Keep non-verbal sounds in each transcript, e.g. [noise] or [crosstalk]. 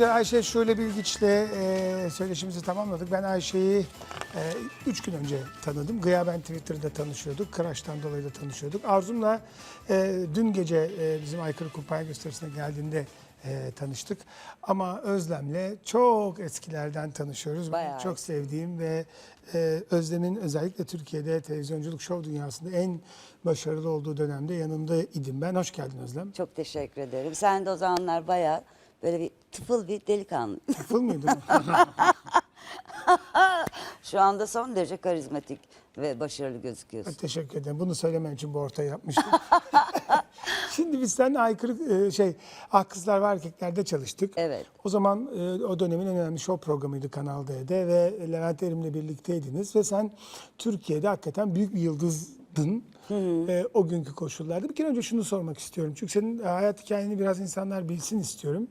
Ayşe şöyle bir güçle e, söyleşimizi tamamladık. Ben Ayşe'yi e, üç gün önce tanıdım. Gıyaben Twitter'da tanışıyorduk. Crush'tan dolayı da tanışıyorduk. Arzum'la e, dün gece e, bizim Aykırı Kumpanya gösterisine geldiğinde e, tanıştık. Ama Özlem'le çok eskilerden tanışıyoruz. Bayağı çok sevdiğim ve e, Özlem'in özellikle Türkiye'de televizyonculuk şov dünyasında en başarılı olduğu dönemde yanında idim ben. Hoş geldin Özlem. Çok teşekkür ederim. Sen de o zamanlar bayağı böyle bir tıfıl bir delikanlı. [laughs] Tıfıl mıydı? [laughs] Şu anda son derece karizmatik ve başarılı gözüküyorsun. Teşekkür ederim. Bunu söylemen için bu ortayı yapmıştım. [laughs] Şimdi biz seninle aykırı e, şey Ah Kızlar ve Erkekler'de çalıştık. Evet. O zaman e, o dönemin en önemli show programıydı Kanal D'de ve Levent Erim'le birlikteydiniz ve sen Türkiye'de hakikaten büyük bir yıldızdın. E, o günkü koşullarda. Bir kere önce şunu sormak istiyorum. Çünkü senin hayat hikayeni biraz insanlar bilsin istiyorum.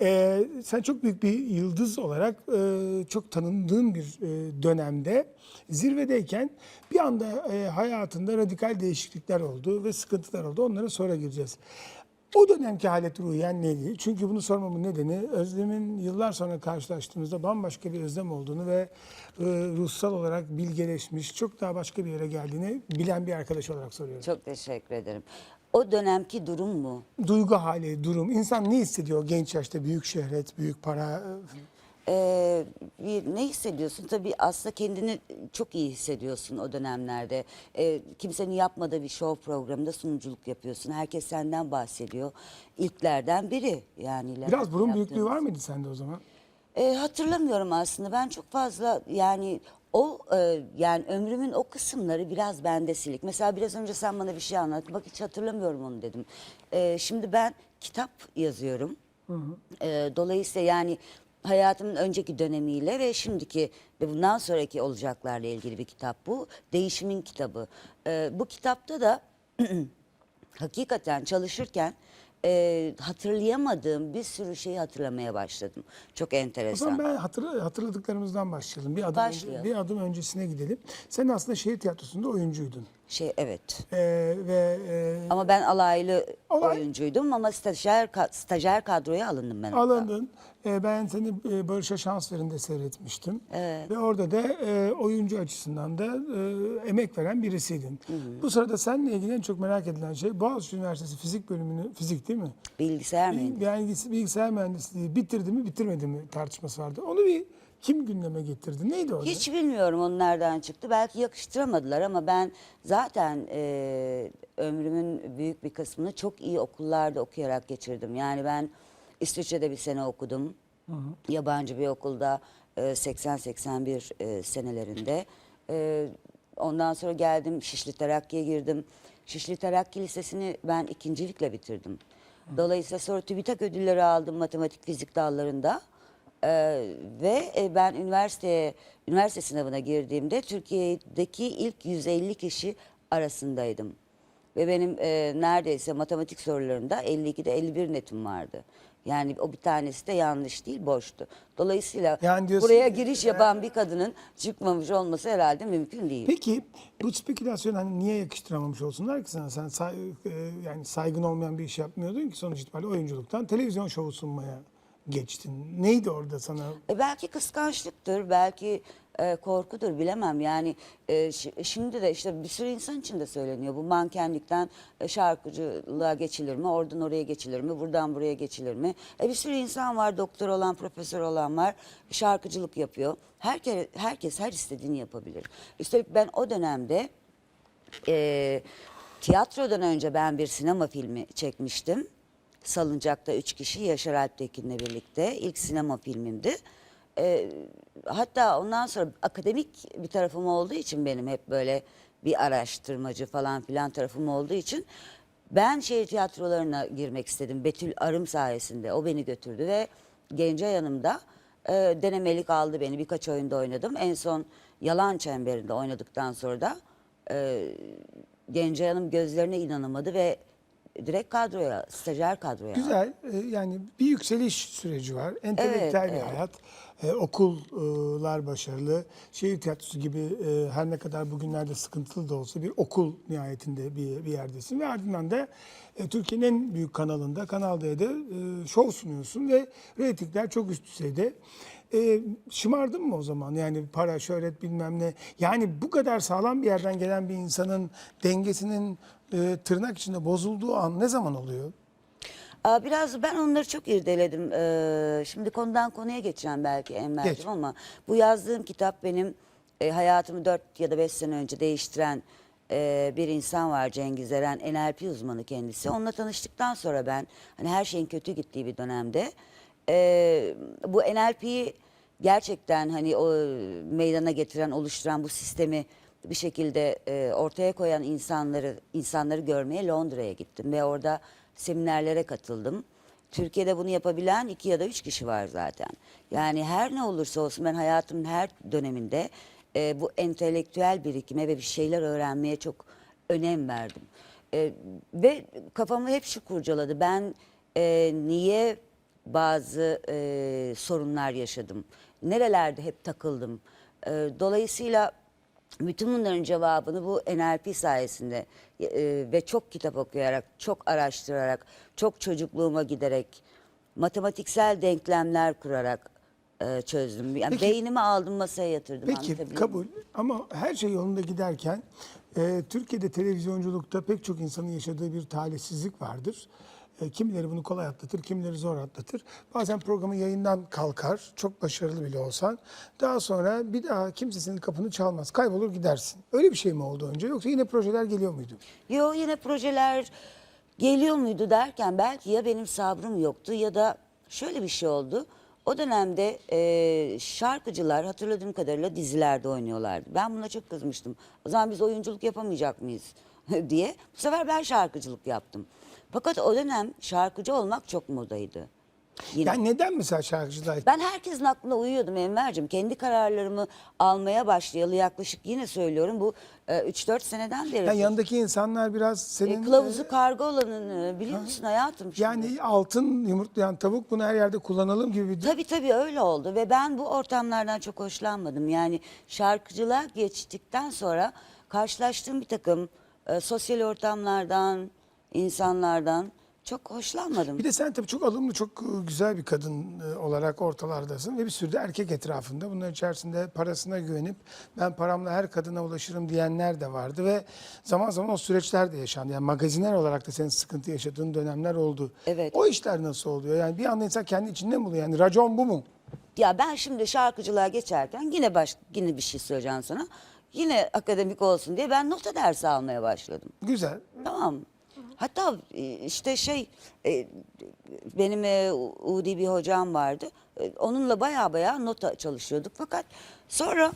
E, sen çok büyük bir yıldız olarak e, çok tanındığın bir e, dönemde zirvedeyken bir anda e, hayatında radikal değişiklikler oldu ve sıkıntılar oldu. Onlara sonra gireceğiz. O dönemki halet ruhiyen neydi? Çünkü bunu sormamın nedeni Özlem'in yıllar sonra karşılaştığımızda bambaşka bir Özlem olduğunu ve e, ruhsal olarak bilgeleşmiş, çok daha başka bir yere geldiğini bilen bir arkadaş olarak soruyorum. Çok teşekkür ederim. O dönemki durum mu? Duygu hali, durum, insan ne hissediyor genç yaşta? Büyük şöhret, büyük para. Ee, bir, ne hissediyorsun? Tabii aslında kendini çok iyi hissediyorsun o dönemlerde. Ee, kimsenin yapmadığı bir show programında sunuculuk yapıyorsun. Herkes senden bahsediyor. İlklerden biri yani. Biraz burun büyüklüğü var mıydı sende o zaman? E, hatırlamıyorum aslında. Ben çok fazla yani o e, yani ömrümün o kısımları biraz bende silik. Mesela biraz önce sen bana bir şey anlattın. Bak hiç hatırlamıyorum onu dedim. E, şimdi ben kitap yazıyorum. E, dolayısıyla yani hayatımın önceki dönemiyle ve şimdiki ve bundan sonraki olacaklarla ilgili bir kitap bu. Değişimin kitabı. E, bu kitapta da [clears throat] hakikaten çalışırken e, hatırlayamadığım bir sürü şeyi hatırlamaya başladım. Çok O enteresan. zaman ben hatırla, hatırladıklarımızdan başlayalım. Bir adım, önce- Başlayalım. bir adım öncesine gidelim. Sen aslında şehir tiyatrosunda oyuncuydun. Şey evet. Ee, ve e, Ama ben alaylı Alay- oyuncuydum ama stajyer ka- stajyer kadroya alındım ben. Alındın. Ee, ben seni e, Barış'a şans verinde seyretmiştim. Ve orada da e, oyuncu açısından da e, emek veren birisiydin. Bu sırada seninle ilgili en çok merak edilen şey Boğaziçi Üniversitesi fizik bölümünü, fizik değil mi? Bilgisayar mühendisi. Yani bilgisayar mühendisliği bitirdi mi bitirmedi mi tartışması vardı. Onu bir kim gündeme getirdi? Neydi orada? Hiç bilmiyorum nereden çıktı. Belki yakıştıramadılar ama ben zaten e, ömrümün büyük bir kısmını çok iyi okullarda okuyarak geçirdim. Yani ben İsviçre'de bir sene okudum. Yabancı bir okulda e, 80-81 e, senelerinde. E, ondan sonra geldim Şişli Terakki'ye girdim. Şişli Terakki Lisesi'ni ben ikincilikle bitirdim. Dolayısıyla sonra TÜBİTAK ödülleri aldım matematik fizik dallarında. Ee, ve e, ben üniversiteye üniversite sınavına girdiğimde Türkiye'deki ilk 150 kişi arasındaydım. Ve benim e, neredeyse matematik sorularında 52'de 51 netim vardı. Yani o bir tanesi de yanlış değil, boştu. Dolayısıyla Yani diyorsun buraya giriş yapan bir kadının çıkmamış olması herhalde mümkün değil. Peki bu spekülasyon hani niye yakıştıramamış olsunlar ki sana? Sen say- e, yani saygın olmayan bir iş yapmıyordun ki sonuç itibariyle oyunculuktan televizyon şovu sunmaya geçtin. Neydi orada sana? E belki kıskançlıktır, belki e, korkudur bilemem. Yani e, şi- şimdi de işte bir sürü insan için de söyleniyor. Bu mankenlikten e, şarkıcılığa geçilir mi? Oradan oraya geçilir mi? Buradan buraya geçilir mi? E, bir sürü insan var, doktor olan, profesör olan var. Şarkıcılık yapıyor. Herkes, herkes her istediğini yapabilir. Üstelik ben o dönemde e, tiyatrodan önce ben bir sinema filmi çekmiştim. Salıncak'ta üç kişi Yaşar Alptekin'le birlikte. ilk sinema filmimdi. E, hatta ondan sonra akademik bir tarafım olduğu için benim hep böyle bir araştırmacı falan filan tarafım olduğu için ben şehir tiyatrolarına girmek istedim. Betül Arım sayesinde o beni götürdü ve Gence yanımda e, denemelik aldı beni. Birkaç oyunda oynadım. En son Yalan Çemberi'nde oynadıktan sonra da e, Gence Hanım gözlerine inanamadı ve direkt kadroya, stajyer kadroya. Güzel. e, Yani bir yükseliş süreci var. Entelektüel Evet, bir evet. hayat. E, okullar başarılı. Şehir tiyatrosu gibi e, her ne kadar bugünlerde sıkıntılı da olsa bir okul nihayetinde bir, bir yerdesin. Ve ardından da e, Türkiye'nin en büyük kanalında, Kanal D'de e, şov sunuyorsun ve reytingler çok üst düzeyde. E, şımardın mı o zaman? Yani para, şöhret bilmem ne. Yani bu kadar sağlam bir yerden gelen bir insanın dengesinin e, tırnak içinde bozulduğu an ne zaman oluyor? Biraz ben onları çok irdeledim. Ee, şimdi konudan konuya geçeceğim belki Geç. Enver'cim ama bu yazdığım kitap benim e, hayatımı 4 ya da 5 sene önce değiştiren e, bir insan var Cengiz Eren. NLP uzmanı kendisi. Onunla tanıştıktan sonra ben hani her şeyin kötü gittiği bir dönemde e, bu NLP'yi gerçekten hani o meydana getiren, oluşturan bu sistemi bir şekilde e, ortaya koyan insanları insanları görmeye Londra'ya gittim ve orada seminerlere katıldım. Türkiye'de bunu yapabilen iki ya da üç kişi var zaten. Yani her ne olursa olsun ben hayatımın her döneminde e, bu entelektüel birikime ve bir şeyler öğrenmeye çok önem verdim. E, ve kafamı hep şu kurcaladı. Ben e, niye bazı e, sorunlar yaşadım? Nerelerde hep takıldım? E, dolayısıyla bütün bunların cevabını bu NLP sayesinde e, ve çok kitap okuyarak, çok araştırarak, çok çocukluğuma giderek, matematiksel denklemler kurarak e, çözdüm. Yani Peki- beynimi aldım masaya yatırdım. Peki kabul ama her şey yolunda giderken e, Türkiye'de televizyonculukta pek çok insanın yaşadığı bir talihsizlik vardır. E, kimileri bunu kolay atlatır, kimileri zor atlatır. Bazen programı yayından kalkar, çok başarılı bile olsan. Daha sonra bir daha kimse senin kapını çalmaz, kaybolur gidersin. Öyle bir şey mi oldu önce yoksa yine projeler geliyor muydu? Yo yine projeler geliyor muydu derken belki ya benim sabrım yoktu ya da şöyle bir şey oldu. O dönemde e, şarkıcılar hatırladığım kadarıyla dizilerde oynuyorlardı. Ben buna çok kızmıştım. O zaman biz oyunculuk yapamayacak mıyız [laughs] diye. Bu sefer ben şarkıcılık yaptım. Fakat o dönem şarkıcı olmak çok modaydı. Yine. Yani neden mesela şarkıcılar Ben herkesin aklına uyuyordum Enver'cim. Kendi kararlarımı almaya başlayalı yaklaşık yine söylüyorum bu e, 3-4 seneden beri. yani yanındaki insanlar biraz E, senin kılavuzu karga olanını biliyor musun hayatım? şimdi? yani altın yumurtlayan tavuk bunu her yerde kullanalım gibi bir Tabii tabii öyle oldu ve ben bu ortamlardan çok hoşlanmadım. Yani şarkıcılığa geçtikten sonra karşılaştığım bir takım e, sosyal ortamlardan, insanlardan çok hoşlanmadım. Bir de sen tabii çok alımlı, çok e, güzel bir kadın e, olarak ortalardasın ve bir sürü de erkek etrafında. Bunların içerisinde parasına güvenip ben paramla her kadına ulaşırım diyenler de vardı ve zaman zaman o süreçler de yaşandı. Yani magaziner olarak da senin sıkıntı yaşadığın dönemler oldu. Evet. O işler nasıl oluyor? Yani bir anda insan kendi içinde mi buluyor? Yani racon bu mu? Ya ben şimdi şarkıcılığa geçerken yine baş, yine bir şey söyleyeceğim sana. Yine akademik olsun diye ben nota dersi almaya başladım. Güzel. Tamam. Hatta e, işte şey e, benim e, Udi bir hocam vardı. Onunla baya baya nota çalışıyorduk. Fakat sonra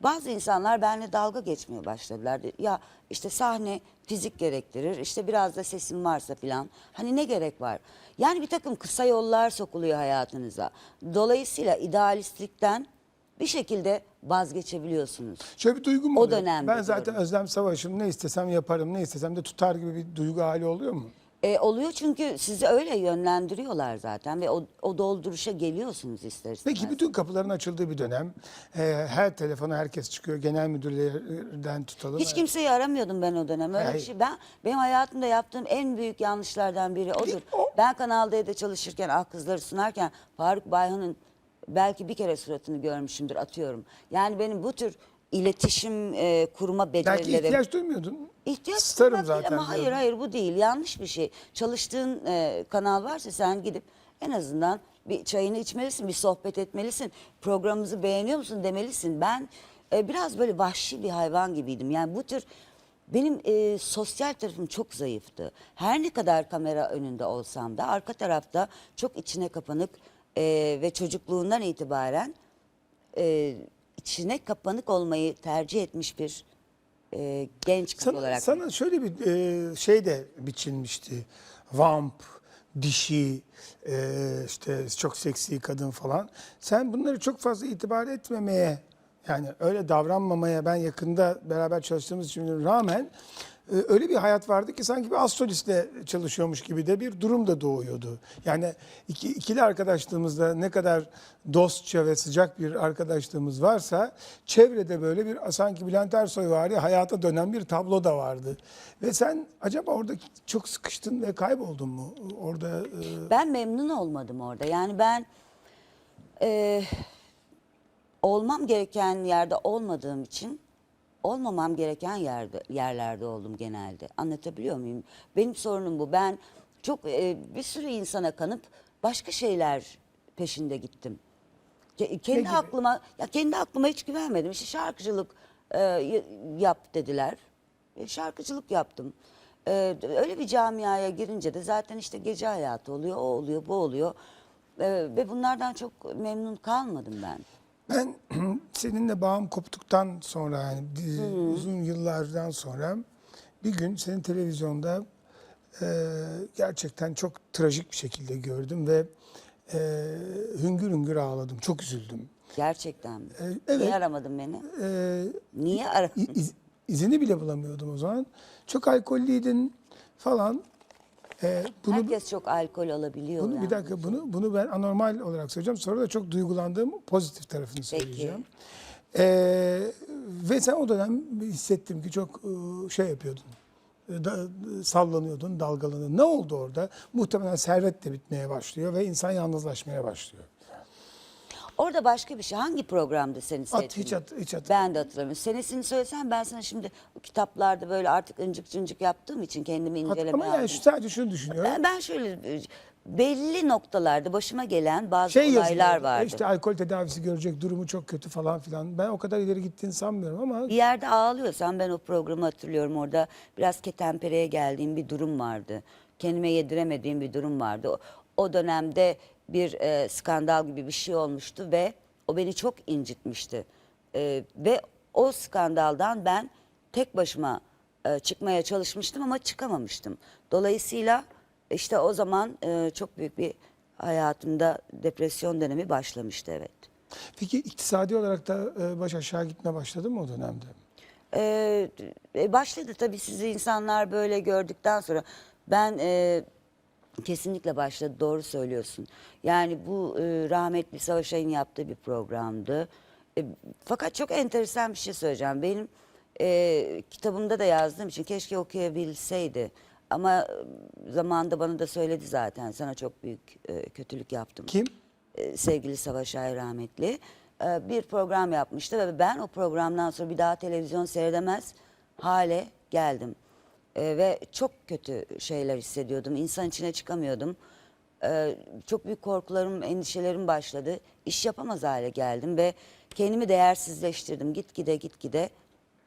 bazı insanlar benimle dalga geçmeye başladılar. Ya işte sahne fizik gerektirir. işte biraz da sesim varsa filan. Hani ne gerek var? Yani bir takım kısa yollar sokuluyor hayatınıza. Dolayısıyla idealistlikten bir şekilde vazgeçebiliyorsunuz. Şöyle bir duygu mu O oluyor? dönemde Ben zaten diyorum. Özlem Savaş'ım ne istesem yaparım, ne istesem de tutar gibi bir duygu hali oluyor mu? E, oluyor çünkü sizi öyle yönlendiriyorlar zaten ve o, o dolduruşa geliyorsunuz ister istemez. Peki bütün kapıların açıldığı bir dönem. Ee, her telefona herkes çıkıyor. Genel müdürlerden tutalım. Hiç kimseyi aramıyordum ben o dönem. Öyle bir şey. Ben benim hayatımda yaptığım en büyük yanlışlardan biri odur. Ben Kanal D'de çalışırken, ah kızları sunarken Faruk Bayhan'ın belki bir kere suratını görmüşümdür atıyorum. Yani benim bu tür iletişim e, kurma Belki becerilerim. ihtiyaç duymuyordun. İhtiyaç Starım zaten. ama hayır hayır bu değil yanlış bir şey. Çalıştığın e, kanal varsa sen gidip en azından bir çayını içmelisin, bir sohbet etmelisin. Programımızı beğeniyor musun demelisin. Ben e, biraz böyle vahşi bir hayvan gibiydim. Yani bu tür benim e, sosyal tarafım çok zayıftı. Her ne kadar kamera önünde olsam da arka tarafta çok içine kapanık e, ve çocukluğundan itibaren e, içine kapanık olmayı tercih etmiş bir e, genç kız Sana, olarak. sana şöyle bir e, şey de biçilmişti. Vamp, dişi, e, işte çok seksi kadın falan. Sen bunları çok fazla itibar etmemeye yani öyle davranmamaya ben yakında beraber çalıştığımız için rağmen öyle bir hayat vardı ki sanki bir astrolistle çalışıyormuş gibi de bir durum da doğuyordu. Yani iki, ikili arkadaşlığımızda ne kadar dostça ve sıcak bir arkadaşlığımız varsa çevrede böyle bir sanki Bülent Ersoy var ya hayata dönen bir tablo da vardı. Ve sen acaba orada çok sıkıştın ve kayboldun mu? Orada e, Ben memnun olmadım orada. Yani ben e, olmam gereken yerde olmadığım için olmamam gereken yerde yerlerde oldum genelde. Anlatabiliyor muyum? Benim sorunum bu. Ben çok e, bir sürü insana kanıp başka şeyler peşinde gittim. Ke- Kendi gibi? aklıma ya kendi aklıma hiç güvenmedim. İşte şarkıcılık e, yap dediler. E, şarkıcılık yaptım. E, öyle bir camiaya girince de zaten işte gece hayatı oluyor, o oluyor, bu oluyor. E, ve bunlardan çok memnun kalmadım ben. Ben [clears throat] seninle bağım koptuktan sonra yani di- uzun yıllardan sonra bir gün senin televizyonda e, gerçekten çok trajik bir şekilde gördüm ve e, hüngür hüngür ağladım. Çok üzüldüm. Gerçekten mi? E, evet. Niye aramadın beni? E, Niye aramadın? İz- izini bile bulamıyordum o zaman. Çok alkollüydün falan. E, bunu Herkes çok alkol alabiliyor. bunu yani. bir dakika bunu bunu ben anormal olarak söyleyeceğim. Sonra da çok duygulandığım pozitif tarafını söyleyeceğim. Ee, ve sen o dönem hissettim ki çok e, şey yapıyordun. E, da- sallanıyordun, dalgalanıyordun. Ne oldu orada? Muhtemelen servet de bitmeye başlıyor ve insan yalnızlaşmaya başlıyor. Orada başka bir şey. Hangi programda seni At seyrettin? hiç at hiç at. Ben de hatırlamıyorum. Senesini söylesen ben sana şimdi kitaplarda böyle artık incik cincik yaptığım için kendimi At- inceleme ama yani şu, sadece şunu düşünüyorum. Ben, ben şöyle belli noktalarda başıma gelen bazı şey olaylar vardı. İşte alkol tedavisi görecek, durumu çok kötü falan filan. Ben o kadar ileri gittiğini sanmıyorum ama Bir yerde ağlıyorsan ben o programı hatırlıyorum. Orada biraz ketenpereye geldiğim bir durum vardı. Kendime yediremediğim bir durum vardı. O, o dönemde bir e, skandal gibi bir şey olmuştu ve o beni çok incitmişti. E, ve o skandaldan ben tek başıma e, çıkmaya çalışmıştım ama çıkamamıştım. Dolayısıyla işte o zaman e, çok büyük bir hayatımda depresyon dönemi başlamıştı evet. peki iktisadi olarak da e, baş aşağı gitme başladı mı o dönemde? Ee, başladı tabii sizi insanlar böyle gördükten sonra ben e, kesinlikle başladı doğru söylüyorsun. Yani bu e, rahmetli Savaş Ay'ın yaptığı bir programdı. E, fakat çok enteresan bir şey söyleyeceğim. Benim e, kitabımda da yazdığım için keşke okuyabilseydi. Ama e, zamanında bana da söyledi zaten sana çok büyük e, kötülük yaptım Kim? e, sevgili Savaş Ay rahmetli e, bir program yapmıştı ve ben o programdan sonra bir daha televizyon seyredemez hale geldim. E, ve çok kötü şeyler hissediyordum. İnsan içine çıkamıyordum. E, çok büyük korkularım, endişelerim başladı. İş yapamaz hale geldim ve kendimi değersizleştirdim. Gitgide gitgide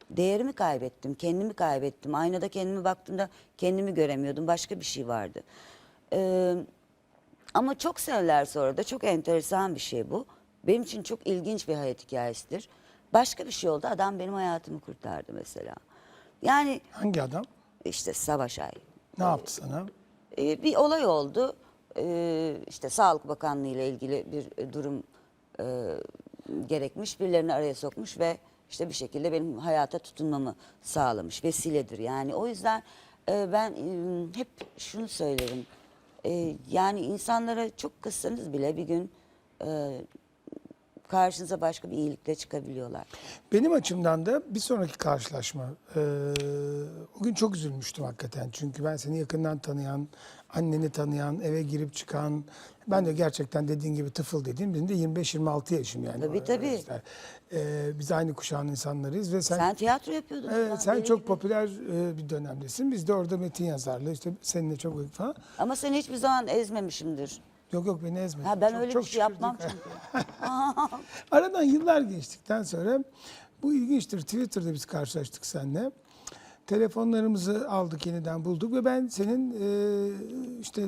değerimi kaybettim, kendimi kaybettim. Aynada kendime baktığımda kendimi göremiyordum. Başka bir şey vardı. Eee ama çok seneler sonra da çok enteresan bir şey bu. Benim için çok ilginç bir hayat hikayesidir. Başka bir şey oldu. Adam benim hayatımı kurtardı mesela. Yani Hangi adam? İşte Savaş Ay. Ne yaptı sana? Ee, bir olay oldu. Ee, işte Sağlık Bakanlığı ile ilgili bir e, durum e, gerekmiş. Birilerini araya sokmuş ve işte bir şekilde benim hayata tutunmamı sağlamış. Vesiledir yani. O yüzden e, ben e, hep şunu söylerim. E, yani insanlara çok kızsanız bile bir gün e, karşınıza başka bir iyilikle çıkabiliyorlar. Benim açımdan da bir sonraki karşılaşma. eee, o gün çok üzülmüştüm hakikaten. Çünkü ben seni yakından tanıyan, anneni tanıyan, eve girip çıkan, ben de gerçekten dediğin gibi tıfıl dediğim, benim de 25-26 yaşım yani. Tabii, tabii. Eee, biz aynı kuşağın insanlarıyız ve sen, Sen tiyatro yapıyordun. evet, falan, sen çok gibi. popüler eee, bir dönemdesin. Biz de orada metin yazarlığı, işte seninle çok falan. Ama seni hiçbir zaman ezmemişimdir. Yok yok beni ezmedin. Ha, ben Çok- öyle çok bir şey yapmam çünkü. [laughs] [laughs] Aradan yıllar geçtikten sonra bu ilginçtir. Twitter'da biz karşılaştık seninle. Telefonlarımızı aldık yeniden bulduk ve ben senin e, işte e,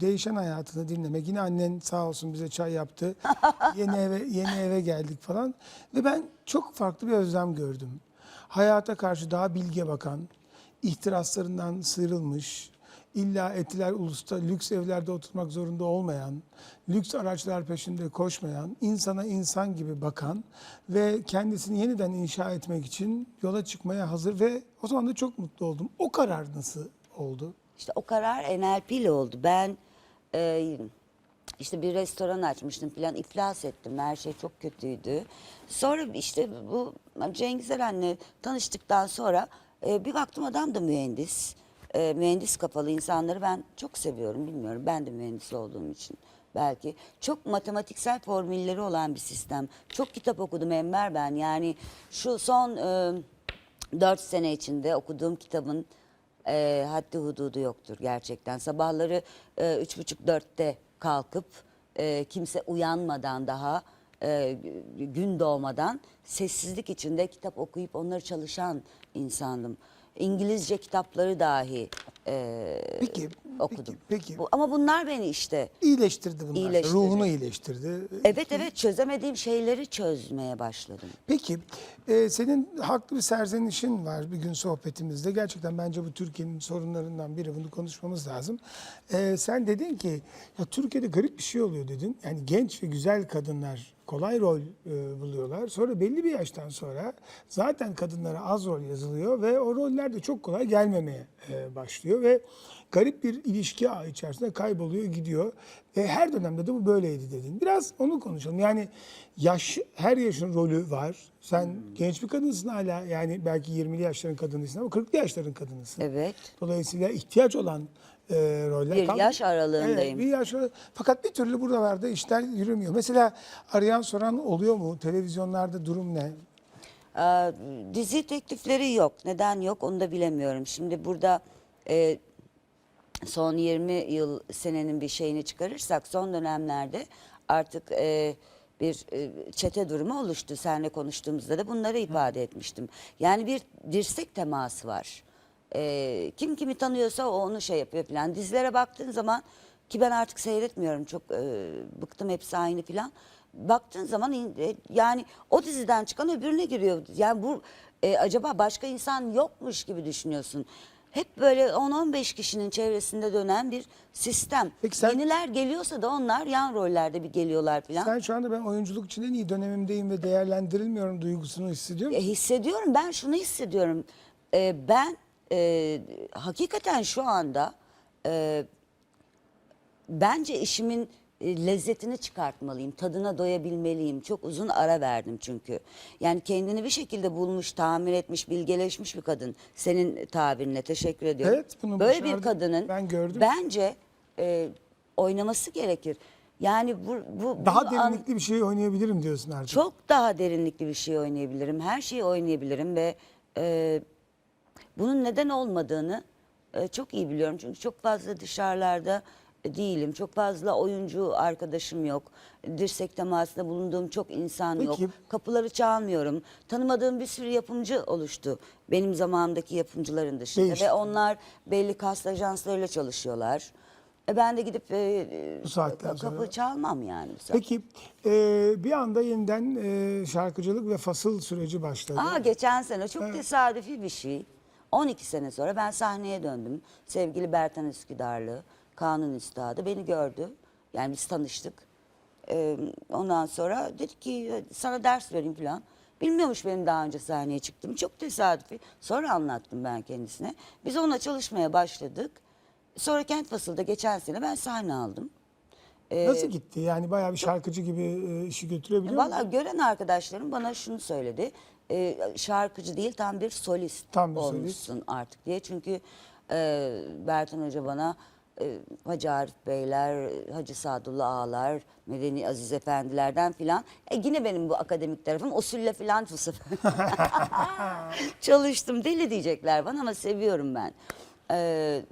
değişen hayatını dinlemek. Yine annen sağ olsun bize çay yaptı. [laughs] yeni eve yeni eve geldik falan ve ben çok farklı bir özlem gördüm. Hayata karşı daha bilge bakan, ihtiraslarından sıyrılmış, illa Etiler Ulus'ta lüks evlerde oturmak zorunda olmayan, lüks araçlar peşinde koşmayan, insana insan gibi bakan ve kendisini yeniden inşa etmek için yola çıkmaya hazır ve o zaman da çok mutlu oldum. O karar nasıl oldu? İşte o karar NLP ile oldu. Ben e, işte bir restoran açmıştım falan iflas ettim. Her şey çok kötüydü. Sonra işte bu Cengiz Eren'le tanıştıktan sonra e, bir baktım adam da mühendis. E, mühendis kafalı insanları ben çok seviyorum bilmiyorum. Ben de mühendis olduğum için belki. Çok matematiksel formülleri olan bir sistem. Çok kitap okudum Enver ben. Yani şu son e, 4 sene içinde okuduğum kitabın e, haddi hududu yoktur gerçekten. Sabahları e, üç buçuk dörtte kalkıp e, kimse uyanmadan daha e, gün doğmadan sessizlik içinde kitap okuyup onları çalışan insandım. İngilizce kitapları dahi e, Peki, okudum. peki, peki. Bu, ama bunlar beni işte İyileştirdi bunlar. İyileştirdi. Ruhunu iyileştirdi. evet evet çözemediğim şeyleri çözmeye başladım. Peki e, senin haklı bir serzenişin var bir gün sohbetimizde. Gerçekten bence bu Türkiye'nin sorunlarından biri. Bunu konuşmamız lazım. E, sen dedin ki ya Türkiye'de garip bir şey oluyor dedin. Yani genç ve güzel kadınlar kolay rol e, buluyorlar. Sonra belli bir yaştan sonra zaten kadınlara az rol yazılıyor ve o roller de çok kolay gelmemeye e, başlıyor ve garip bir ilişki ağı içerisinde kayboluyor gidiyor. Ve her dönemde de bu böyleydi dedin. Biraz onu konuşalım. Yani yaş her yaşın rolü var. Sen genç bir kadınsın hala yani belki 20'li yaşların kadınısın ama 40'lı yaşların kadınısın. Evet. Dolayısıyla ihtiyaç olan e, roller. Bir Kaldı- yaş aralığındayım. Evet, bir yaş aralığı. Fakat bir türlü buralarda işler yürümüyor. Mesela arayan soran oluyor mu? Televizyonlarda durum ne? Ee, dizi teklifleri yok. Neden yok onu da bilemiyorum. Şimdi burada e, son 20 yıl senenin bir şeyini çıkarırsak son dönemlerde artık e, bir e, çete durumu oluştu. Seninle konuştuğumuzda da bunları ifade etmiştim. Yani bir dirsek teması var. E, kim kimi tanıyorsa o onu şey yapıyor falan. Dizilere baktığın zaman ki ben artık seyretmiyorum çok e, bıktım hepsi aynı falan. Baktığın zaman in- e, yani o diziden çıkan öbürüne giriyor. Yani bu e, acaba başka insan yokmuş gibi düşünüyorsun. Hep böyle 10-15 kişinin çevresinde dönen bir sistem. Peki sen- Yeniler geliyorsa da onlar yan rollerde bir geliyorlar falan. Sen şu anda ben oyunculuk için en iyi dönemimdeyim ve değerlendirilmiyorum duygusunu hissediyor E, musun? hissediyorum ben şunu hissediyorum. E, ben e, hakikaten şu anda e, bence işimin e, lezzetini çıkartmalıyım, tadına doyabilmeliyim. Çok uzun ara verdim çünkü. Yani kendini bir şekilde bulmuş, tamir etmiş, bilgeleşmiş bir kadın. Senin tabirine teşekkür ediyorum. Evet, bunu Böyle bir kadının Ben gördüm. bence e, oynaması gerekir. Yani bu, bu Daha bunu an- derinlikli bir şey oynayabilirim diyorsun artık. çok daha derinlikli bir şey oynayabilirim. Her şeyi oynayabilirim ve e, bunun neden olmadığını e, çok iyi biliyorum. Çünkü çok fazla dışarılarda e, değilim. Çok fazla oyuncu arkadaşım yok. Dirsek temasında bulunduğum çok insan yok. Peki. Kapıları çalmıyorum. Tanımadığım bir sürü yapımcı oluştu. Benim zamanımdaki yapımcıların dışında. Değişti. Ve onlar belli kast ajanslarıyla çalışıyorlar. E ben de gidip e, Bu saatten kapı sonra. çalmam yani. bu. Peki e, bir anda yeniden e, şarkıcılık ve fasıl süreci başladı. Aa geçen sene çok tesadüfi bir şey. 12 sene sonra ben sahneye döndüm. Sevgili Bertan Üsküdarlı, Kanun Üstadı beni gördü. Yani biz tanıştık. Ee, ondan sonra dedi ki sana ders vereyim falan. Bilmiyormuş benim daha önce sahneye çıktım. Çok tesadüfi. Sonra anlattım ben kendisine. Biz onunla çalışmaya başladık. Sonra Kent Fasıl'da geçen sene ben sahne aldım. Nasıl gitti? Yani bayağı bir şarkıcı gibi e, işi götürebiliyor Valla musun? gören arkadaşlarım bana şunu söyledi. E, şarkıcı değil tam bir solist Tam bir solist. olmuşsun artık diye. Çünkü e, Bertan Hoca bana e, Hacı Arif Beyler, Hacı Sadullah Ağalar, Medeni Aziz Efendilerden filan. E, yine benim bu akademik tarafım usulle filan bu sefer. [laughs] Çalıştım deli diyecekler bana ama seviyorum ben. Ee,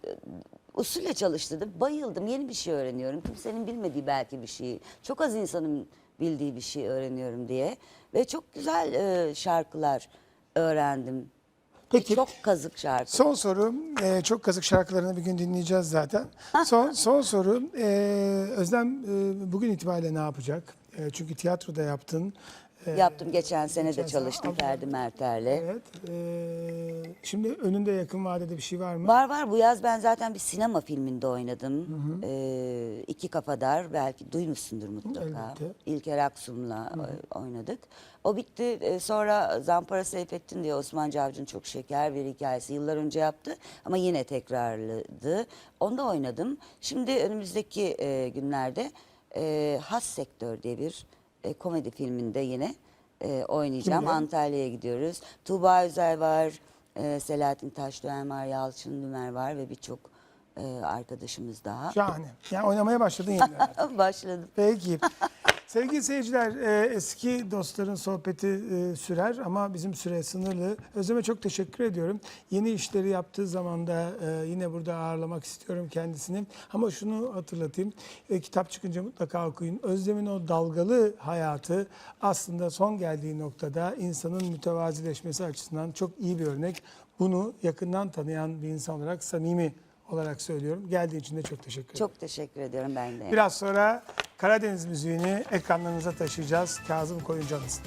usulle çalıştırdım. Bayıldım. Yeni bir şey öğreniyorum. Kimsenin bilmediği belki bir şeyi. Çok az insanın bildiği bir şey öğreniyorum diye. Ve çok güzel e, şarkılar öğrendim. Peki. Çok kazık şarkı. Son soru, e, çok kazık şarkılarını bir gün dinleyeceğiz zaten. [laughs] Son son soru, e, Özlem e, bugün itibariyle ne yapacak? E, çünkü tiyatroda yaptın, Yaptım geçen sene geçen de sene çalıştım aldın. Ferdi Merter'le. Evet. Ee, şimdi önünde yakın vadede bir şey var mı? Var var bu yaz ben zaten bir sinema filminde oynadım. Ee, iki Kafadar belki duymuşsundur mutlaka. Elbette. İlker Aksum'la e, oynadık. O bitti. Ee, sonra Zampara Seyfettin diye Osman Cavcı'nın çok şeker bir hikayesi yıllar önce yaptı. Ama yine tekrarladı. Onda oynadım. Şimdi önümüzdeki e, günlerde e, Has Sektör diye bir e, komedi filminde yine e, oynayacağım. Antalya'ya gidiyoruz. Tuğba Özel var. Ee, Selahattin Taşdöğen var, Yalçın Dümer var ve birçok e, arkadaşımız daha. Şahane. Yani oynamaya başladın yeniden. [laughs] Başladım. Peki. Sevgili seyirciler, e, eski dostların sohbeti e, sürer ama bizim süre sınırlı. Özlem'e çok teşekkür ediyorum. Yeni işleri yaptığı zaman da e, yine burada ağırlamak istiyorum kendisini. Ama şunu hatırlatayım, kitap çıkınca mutlaka okuyun. Özlem'in o dalgalı hayatı aslında son geldiği noktada insanın mütevazileşmesi açısından çok iyi bir örnek. Bunu yakından tanıyan bir insan olarak samimi olarak söylüyorum. Geldiği için de çok teşekkür ederim. Çok teşekkür ediyorum ben de. Biraz sonra Karadeniz müziğini ekranlarınıza taşıyacağız Kazım Koyuncu anısına.